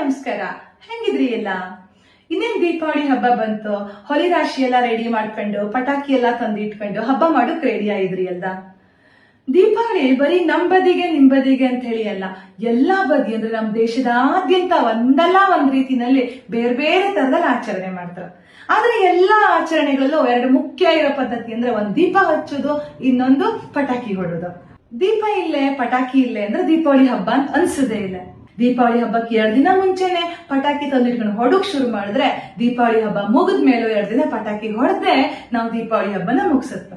ನಮಸ್ಕಾರ. ಹೆಂಗಿದ್ರಿ ಎಲ್ಲ? ಇನ್ನೇನ್ ದೀಪಾವಳಿ ಹಬ್ಬ ಬಂತು? ಹೊಲಿ ರಾಶಿ ಎಲ್ಲ ರೆಡಿ ಮಾಡ್ಕೊಂಡು, ಪಟಾಕಿ ಎಲ್ಲ ತಂದು ಇಟ್ಕೊಂಡು ಹಬ್ಬ ಮಾಡೋಕ್ ರೆಡಿ ಆಗಿದ್ರಿ ಅಲ್ದ ದೀಪಾವಳಿ ಬರೀ ನಮ್ ಬದಿಗೆ, ನಿಮ್ ಬದಿಗೆ ಅಂತ ಹೇಳಿ ಅಲ್ಲ, ಎಲ್ಲಾ ಬದಿ ಅಂದ್ರೆ ನಮ್ ದೇಶದಾದ್ಯಂತ ಒಂದಲ್ಲ ಒಂದ್ ರೀತಿನಲ್ಲಿ ಬೇರೆ ಬೇರೆ ತರದಲ್ಲಿ ಆಚರಣೆ ಮಾಡ್ತಾರೆ. ಆದ್ರೆ ಎಲ್ಲಾ ಆಚರಣೆಗಳಲ್ಲೂ ಎರಡು ಮುಖ್ಯ ಇರೋ ಪದ್ಧತಿ ಅಂದ್ರೆ ಒಂದ್ ದೀಪ ಹಚ್ಚೋದು, ಇನ್ನೊಂದು ಪಟಾಕಿ ಹೊಡೋದು. ದೀಪ ಇಲ್ಲೇ, ಪಟಾಕಿ ಇಲ್ಲೇ ಅಂದ್ರೆ ದೀಪಾವಳಿ ಹಬ್ಬ ಅಂತ ಅನ್ಸದೇ ಇಲ್ಲ. ದೀಪಾವಳಿ ಹಬ್ಬಕ್ಕೆ ಎರಡು ದಿನ ಮುಂಚೆನೆ ಪಟಾಕಿ ತಂದಿಟ್ಕೊಂಡು ಹೊಡಕ್ ಶುರು ಮಾಡಿದ್ರೆ ದೀಪಾವಳಿ ಹಬ್ಬ ಮುಗಿದ ಮೇಲೂ ಎರಡು ದಿನ ಪಟಾಕಿ ಹೊಡೆದ್ರೆ ನಾವು ದೀಪಾವಳಿ ಹಬ್ಬನ ಮುಗಿಸುತ್ತೆ.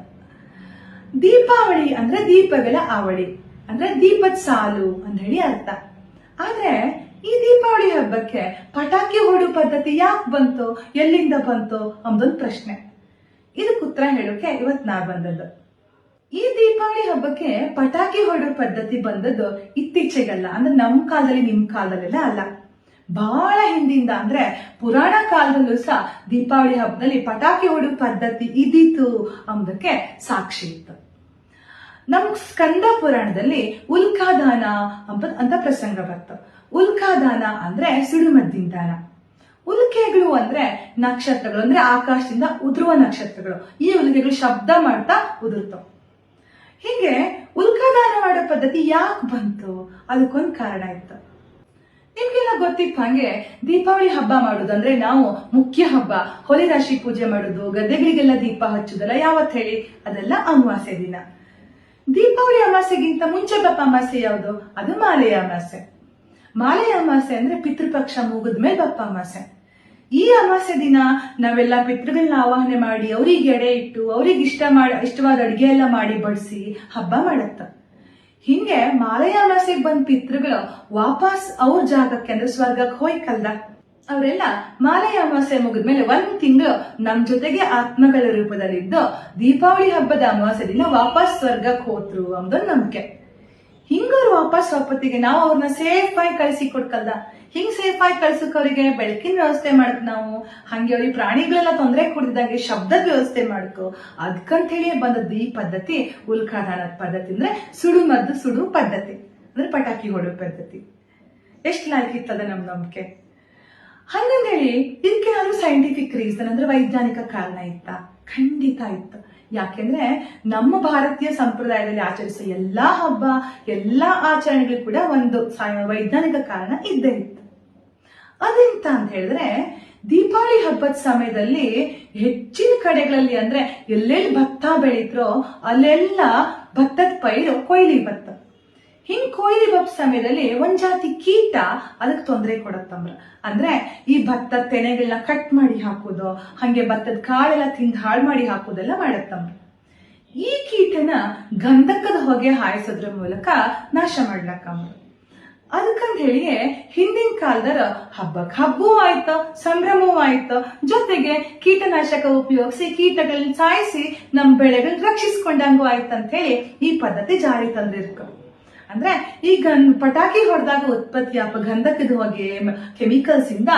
ದೀಪಾವಳಿ ಅಂದ್ರೆ ದೀಪಗಳ ಆವಳಿ, ಅಂದ್ರೆ ದೀಪದ ಸಾಲು ಅಂತ ಹೇಳಿ ಅರ್ಥ. ಆದ್ರೆ ಈ ದೀಪಾವಳಿ ಹಬ್ಬಕ್ಕೆ ಪಟಾಕಿ ಹೊಡು ಪದ್ಧತಿ ಯಾಕೆ ಬಂತು, ಎಲ್ಲಿಂದ ಬಂತು ಅಂಬೊಂದು ಪ್ರಶ್ನೆ. ಇದಕ್ಕೆ ಉತ್ತರ ಹೇಳೋಕೆ ಇವತ್ತು ನಾ ಬಂದದ್ದು. ಈ ದೀಪಾವಳಿ ಹಬ್ಬಕ್ಕೆ ಪಟಾಕಿ ಹೊಡೋ ಪದ್ಧತಿ ಬಂದದ್ದು ಇತ್ತೀಚೆಗಲ್ಲ. ಅಂದ್ರೆ ನಮ್ ಕಾಲದಲ್ಲಿ, ನಿಮ್ ಕಾಲದಲ್ಲೆಲ್ಲ ಅಲ್ಲ. ಬಹಳ ಹಿಂದಿಂದ ಅಂದ್ರೆ ಪುರಾಣ ಕಾಲದಲ್ಲೂ ಸಹ ದೀಪಾವಳಿ ಹಬ್ಬದಲ್ಲಿ ಪಟಾಕಿ ಹೊಡೋ ಪದ್ಧತಿ ಇದ್ದಿತ್ತು ಅಂಬುದಕ್ಕೆ ಸಾಕ್ಷಿ ಇತ್ತು. ನಮ್ ಸ್ಕಂದ ಪುರಾಣದಲ್ಲಿ ಉಲ್ಕಾದಾನ ಅಂತ ಅಂತ ಪ್ರಸಂಗ ಬಂತು ಉಲ್ಕಾದಾನ ಅಂದ್ರೆ ಸಿಡುಮದ್ದಿನ ದಾನ ಉಲ್ಕೆಗಳು ಅಂದ್ರೆ ನಕ್ಷತ್ರಗಳು, ಅಂದ್ರೆ ಆಕಾಶದಿಂದ ಉದುರುವ ನಕ್ಷತ್ರಗಳು. ಈ ಉಲ್ಕೆಗಳು ಶಬ್ದ ಮಾಡ್ತಾ ಉದುರ್ತವು. ಹೀಗೆ ಉಲ್ಕಾದಾನ ಮಾಡೋ ಪದ್ಧತಿ ಯಾಕೆ ಬಂತು? ಅದಕ್ಕೊಂದು ಕಾರಣ ಇತ್ತು. ನಿಮ್ಗೆಲ್ಲ ಗೊತ್ತಿತ್ತು ಹಂಗೆ ದೀಪಾವಳಿ ಹಬ್ಬ ಮಾಡೋದು ಅಂದ್ರೆ ನಾವು ಮುಖ್ಯ ಹಬ್ಬ. ಹೊಲಿ ರಾಶಿ ಪೂಜೆ ಮಾಡೋದು, ಗದ್ದೆಗಳಿಗೆಲ್ಲ ದೀಪ ಹಚ್ಚೋದಲ್ಲ ಯಾವತ್ ಹೇಳಿ? ಅದೆಲ್ಲ ಅಮಾವಾಸ್ಯೆ ದಿನ. ದೀಪಾವಳಿ ಅಮಾಸೆಗಿಂತ ಮುಂಚೆ ಬಪ್ಪ ಅಮಾಸೆ ಯಾವುದು? ಅದು ಮಾಲೆಯ ಅಮಾಸೆ ಮಾಲೆಯ ಅಮಾಸೆ ಅಂದ್ರೆ ಪಿತೃಪಕ್ಷ ಮುಗಿದ್ಮೇಲೆ ಬಪ್ಪ ಅಮಾಸೆ ಈ ಅಮಾಸ್ಯ ದಿನ ನಾವೆಲ್ಲ ಪಿತೃಗಳನ್ನ ಆವಾಹನೆ ಮಾಡಿ, ಅವ್ರಿಗೆ ಎಡೆ ಇಟ್ಟು, ಅವ್ರಿಗೆ ಇಷ್ಟ ಮಾಡ, ಇಷ್ಟವಾದ ಅಡಿಗೆ ಎಲ್ಲ ಮಾಡಿ ಬಡಿಸಿ ಹಬ್ಬ ಮಾಡತ್ತ. ಹಿಂಗೆ ಮಾಲಯ ಅಮಾಸ್ಯೆಗೆ ಬಂದ ಪಿತೃಗಳು ವಾಪಸ್ ಅವ್ರ ಜಾಗಕ್ಕೆ ಅಂದ್ರೆ ಸ್ವರ್ಗಕ್ಕೆ ಹೋಯ್ಕಲ್ದ. ಅವರೆಲ್ಲ ಮಾಲೆಯ ಅಮಾವಾಸ್ಯೆ ಮುಗಿದ್ಮೇಲೆ ಒಂದು ತಿಂಗಳು ನಮ್ ಜೊತೆಗೆ ಆತ್ಮಗಳ ರೂಪದಲ್ಲಿದ್ದು ದೀಪಾವಳಿ ಹಬ್ಬದ ಅಮಾವಾಸ್ಯೆ ದಿನ ವಾಪಸ್ ಸ್ವರ್ಗಕ್ಕೆ ಹೋದ್ರು ಅಂದೊಂದು ನಂಬಿಕೆ. ಹಿಂಗವ್ರು ವಾಪಸ್ ವಾಪತ್ತಿಗೆ ನಾವು ಅವ್ರನ್ನ ಸೇಫ್ ಆಗಿ ಕಳಿಸಿ ಕೊಡ್ಕಲ್ದ. ಹಿಂಗ್ ಸೇಫ್ ಆಗಿ ಕಳ್ಸಕ್ ಅವರಿಗೆ ಬೆಳಕಿನ ವ್ಯವಸ್ಥೆ ಮಾಡಕ್ ನಾವು, ಹಂಗೆ ಅವ್ರಿಗೆ ಪ್ರಾಣಿಗಳೆಲ್ಲ ತೊಂದರೆ ಕೊಡ್ದಿದ್ದಾಗೆ ಶಬ್ದದ ವ್ಯವಸ್ಥೆ ಮಾಡ್ಕೊ. ಅದ್ಕಂತ ಹೇಳಿ ಬಂದದ್ದು ಈ ಪದ್ಧತಿ, ಉಲ್ಕಾದಾನದ ಪದ್ಧತಿ ಅಂದ್ರೆ ಸುಡು ಮದ್ದು ಸುಡು ಪದ್ಧತಿ. ಅಂದ್ರೆ ಪಟಾಕಿ ಹೊಡೋ ಪದ್ಧತಿ. ಎಷ್ಟು ಲಾಯ್ಕ್ ಇತ್ತದ ನಮ್ ನಂಬಿಕೆ? ಹಂಗಂದೇಳಿ, ಇದಕ್ಕೆ ಏನಾದ್ರು ಸೈಂಟಿಫಿಕ್ ರೀಸನ್ ಅಂದ್ರೆ ವೈಜ್ಞಾನಿಕ ಕಾರಣ ಇತ್ತ? ಖಂಡಿತ ಇತ್ತು. ಯಾಕೆಂದ್ರೆ ನಮ್ಮ ಭಾರತೀಯ ಸಂಪ್ರದಾಯದಲ್ಲಿ ಆಚರಿಸೋ ಎಲ್ಲಾ ಹಬ್ಬ, ಎಲ್ಲಾ ಆಚರಣೆಗಳು ಕೂಡ ಒಂದು ವೈಜ್ಞಾನಿಕ ಕಾರಣ ಇದ್ದೇ ಇತ್ತು. ಅದೆಂತ ಅಂತ ಹೇಳಿದ್ರೆ, ದೀಪಾವಳಿ ಹಬ್ಬದ ಸಮಯದಲ್ಲಿ ಹೆಚ್ಚಿನ ಕಡೆಗಳಲ್ಲಿ ಅಂದ್ರೆ ಎಲ್ಲೆಲ್ಲಿ ಭತ್ತ ಬೆಳೀತರೋ ಅಲ್ಲೆಲ್ಲ ಭತ್ತದ ಪೈರು ಕೊಯ್ಲಿ ಭತ್ತ ಹಿಂಗ್ ಕೊಯ್ಲಿ ಬಪ್ ಸಮಯದಲ್ಲಿ ಒಂದ್ ಜಾತಿ ಕೀಟ ಅದಕ್ಕೆ ತೊಂದರೆ ಕೊಡತ್ತಮ್ರ ಅಂದ್ರೆ. ಈ ಭತ್ತದ ತೆನೆಗಳನ್ನ ಕಟ್ ಮಾಡಿ ಹಾಕೋದು, ಹಂಗೆ ಭತ್ತದ ಕಾಳೆಲ್ಲ ತಿಂದು ಹಾಳು ಮಾಡಿ ಹಾಕೋದೆಲ್ಲ ಮಾಡತ್ತಂಬ್ರ ಈ ಕೀಟನ ಗಂಧಕದ ಹೊಗೆ ಹಾಯಿಸೋದ್ರ ಮೂಲಕ ನಾಶ ಮಾಡ್ಲಕ್ಕಂಬ್ರ ಅದಕ್ಕಂತ ಹೇಳಿ ಹಿಂದಿನ ಕಾಲದರ ಹಬ್ಬಕ್ ಹಬ್ಬವೂ ಆಯ್ತು, ಸಂಭ್ರಮವೂ ಆಯ್ತು. ಜೊತೆಗೆ ಕೀಟನಾಶಕ ಉಪಯೋಗಿಸಿ ಕೀಟಗಳನ್ನ ಸಾಯಿಸಿ ನಮ್ಮ ಬೆಳೆಗಳನ್ನ ರಕ್ಷಿಸ್ಕೊಂಡಂಗೂ ಆಯ್ತಂತ ಹೇಳಿ ಈ ಪದ್ಧತಿ ಜಾರಿ ತಂದಿರ್ಕು. ಅಂದ್ರೆ ಈ ಗನ್, ಪಟಾಕಿ ಹೊಡೆದಾಗ ಉತ್ಪತ್ತಿ ಆಪ ಗಂಧಕದ ಹೊಗೆ ಕೆಮಿಕಲ್ಸ್ ಇಂದ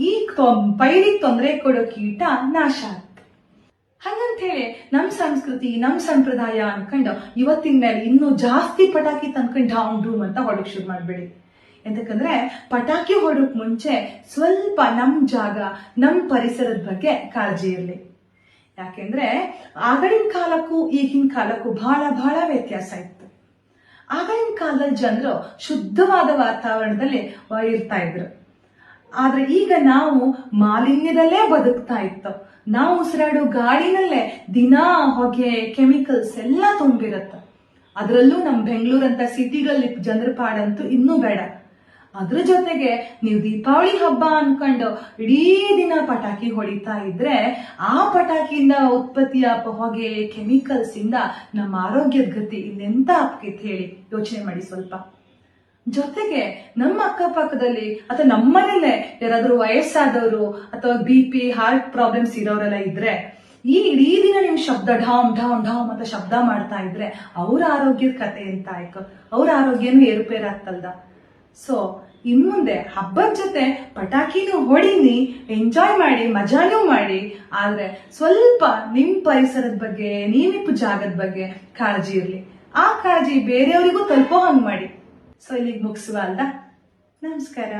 ಈ ಪೈರಿಗೆ ತೊಂದರೆ ಕೊಡೋ ಕೀಟ ನಾಶ ಆಗ್ತದೆ ಹಂಗಂತ ಹೇಳಿ ನಮ್ ಸಂಸ್ಕೃತಿ, ನಮ್ ಸಂಪ್ರದಾಯ ಅನ್ಕೊಂಡು ಇವತ್ತಿನ ಮೇಲೆ ಇನ್ನೂ ಜಾಸ್ತಿ ಪಟಾಕಿ ತಂದ್ಕೊಂಡು ಡೌನ್ ಡೂಮ್ ಅಂತ ಹೊಡಕ್ ಶುರು ಮಾಡ್ಬೇಡಿ. ಎಂತಕ್ಕಂದ್ರೆ ಪಟಾಕಿ ಹೊಡಕ್ ಮುಂಚೆ ಸ್ವಲ್ಪ ನಮ್ ಜಾಗ, ನಮ್ ಪರಿಸರದ ಬಗ್ಗೆ ಕಾಳಜಿ ಇರಲಿ. ಯಾಕೆಂದ್ರೆ ಆಗಡಿನ ಕಾಲಕ್ಕೂ ಈಗಿನ ಕಾಲಕ್ಕೂ ಬಹಳ ಬಹಳ ವ್ಯತ್ಯಾಸ ಇತ್ತು. ಆಗಿನ ಕಾಲದ ಜನರು ಶುದ್ಧವಾದ ವಾತಾವರಣದಲ್ಲಿ ಇರ್ತಾ ಇದ್ರು. ಆದ್ರೆ ಈಗ ನಾವು ಮಾಲಿನ್ಯದಲ್ಲೇ ಬದುಕ್ತಾ ಇತ್ತು. ನಾವು ಉಸಿರಾಡೋ ಗಾಳಿನಲ್ಲೇ ದಿನಾ ಹೊಗೆ ಕೆಮಿಕಲ್ಸ್ ಎಲ್ಲ ತುಂಬಿರತ್ತ. ಅದರಲ್ಲೂ ನಮ್ಮ ಬೆಂಗಳೂರಂತ ಸಿಟಿಗಳಲ್ಲಿ ಜನರ ಪಾಡಂತೂ ಇನ್ನೂ ಬೇಡ. ಅದ್ರ ಜೊತೆಗೆ ನೀವು ದೀಪಾವಳಿ ಹಬ್ಬ ಅನ್ಕೊಂಡು ಇಡೀ ದಿನ ಪಟಾಕಿ ಹೊಡಿತಾ ಇದ್ರೆ ಆ ಪಟಾಕಿಯಿಂದ ಉತ್ಪತ್ತಿಯ ಹೊಗೆ ಕೆಮಿಕಲ್ಸ್ ಇಂದ ನಮ್ಮ ಆರೋಗ್ಯದ ಗತಿ ಇಲ್ಲೆಂತ ಆಪ್ಕೈತೆ ಹೇಳಿ ಯೋಚನೆ ಮಾಡಿ ಸ್ವಲ್ಪ. ಜೊತೆಗೆ ನಮ್ಮ ಅಕ್ಕಪಕ್ಕದಲ್ಲಿ ಅಥವಾ ನಮ್ಮನೇಲೆ ಯಾರಾದ್ರೂ ವಯಸ್ಸಾದವರು ಅಥವಾ ಬಿ ಪಿ ಹಾರ್ಟ್ ಪ್ರಾಬ್ಲಮ್ಸ್ ಇರೋರೆಲ್ಲ ಇದ್ರೆ, ಈ ಇಡೀ ದಿನ ನೀವು ಶಬ್ದ ಢಾಮ್ ಢಾಮ್ ಢಾಮ್ ಅಂತ ಶಬ್ದ ಮಾಡ್ತಾ ಇದ್ರೆ ಅವ್ರ ಆರೋಗ್ಯದ ಕತೆ ಎಂತ ಆಯ್ತು? ಅವ್ರ ಆರೋಗ್ಯನೂ ಏರುಪೇರಾಗ್ತಲ್ದ? ಸೊ ಇನ್ಮುಂದೆ ಹಬ್ಬದ ಜೊತೆ ಪಟಾಕಿನೂ ಹೊಡೀನಿ ಎಂಜಾಯ್ ಮಾಡಿ, ಮಜಾನೂ ಮಾಡಿ. ಆದ್ರೆ ಸ್ವಲ್ಪ ನಿಮ್ಮ ಪರಿಸರದ ಬಗ್ಗೆ ನೀವಿಪ್ಪು ಜಾಗದ ಬಗ್ಗೆ ಕಾಳಜಿ ಇರಲಿ. ಆ ಕಾಳಜಿ ಬೇರೆಯವರಿಗೂ ತಲುಪೋ ಹಂಗೆ ಮಾಡಿ. ಸೊ ಇಲ್ಲಿಗೆ ಮುಗಿಸುವ ಅಲ್ದ ನಮಸ್ಕಾರ.